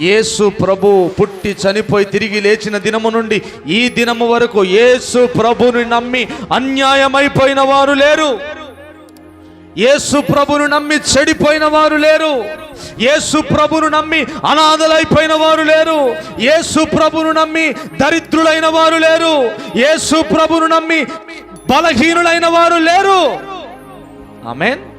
యేసు ప్రభు పుట్టి చనిపోయి తిరిగి లేచిన దినము నుండి ఈ దినము వరకు యేసు ప్రభుని నమ్మి అన్యాయమైపోయిన వారు లేరు. యేసు ప్రభును నమ్మి చెడిపోయిన వారు లేరు. యేసు ప్రభును నమ్మి అనాథలైపోయిన వారు లేరు. యేసు ప్రభును నమ్మి దరిద్రులైన వారు లేరు. యేసు ప్రభును నమ్మి బలహీనులైన వారు లేరు. ఆమెన్.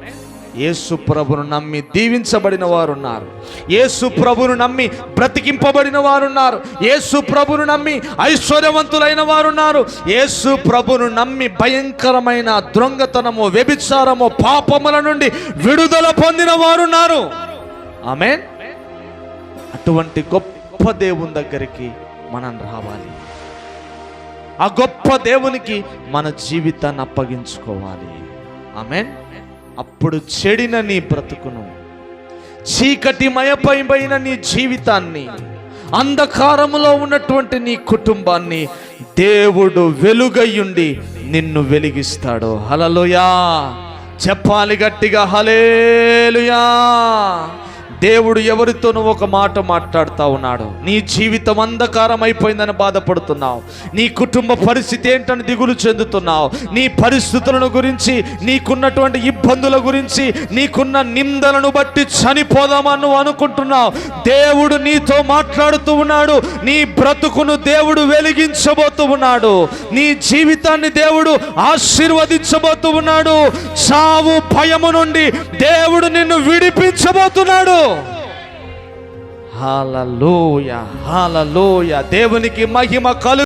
యేసు ప్రభును నమ్మి దీవించబడిన వారున్నారు. యేసు ప్రభును నమ్మి బ్రతికింపబడిన వారు ఉన్నారు యేసు ప్రభును నమ్మి ఐశ్వర్యవంతులైన వారున్నారు. యేసు ప్రభును నమ్మి భయంకరమైన దొంగతనము వ్యభిచారము పాపముల నుండి విడుదల పొందిన వారున్నారు. ఆమె ఆమెన్. అటువంటి గొప్ప దేవుని దగ్గరికి మనం రావాలి. ఆ గొప్ప దేవునికి మన జీవితాన్ని అప్పగించుకోవాలి. ఆమెన్. అప్పుడు చెడిన నీ బ్రతుకును చీకటి చీకటిమయపైన నీ జీవితాన్ని అంధకారములో ఉన్నటువంటి నీ కుటుంబాన్ని దేవుడు వెలుగయ్యుండి నిన్ను వెలిగిస్తాడు. హలలుయా చెప్పాలి గట్టిగా హలేలుయా దేవుడు ఎవరితోనూ ఒక మాట మాట్లాడుతూ ఉన్నాడు. నీ జీవితం అంధకారం అయిపోయిందని బాధపడుతున్నావు. నీ కుటుంబ పరిస్థితి ఏంటని దిగులు చెందుతున్నావు. నీ పరిస్థితులను గురించి నీకున్నటువంటి ఇబ్బందుల గురించి నీకున్న నిందలను బట్టి చనిపోదామని నువ్వు అనుకుంటున్నావు. దేవుడు నీతో మాట్లాడుతూ ఉన్నాడు. నీ బ్రతుకును దేవుడు వెలిగించబోతూ ఉన్నాడు. నీ జీవితాన్ని దేవుడు ఆశీర్వదించబోతూ ఉన్నాడు. చావు భయము నుండి దేవుడు నిన్ను విడిపించబోతున్నాడు. హాలలోయ హాలలోయ దేవునికి మహిమ కలు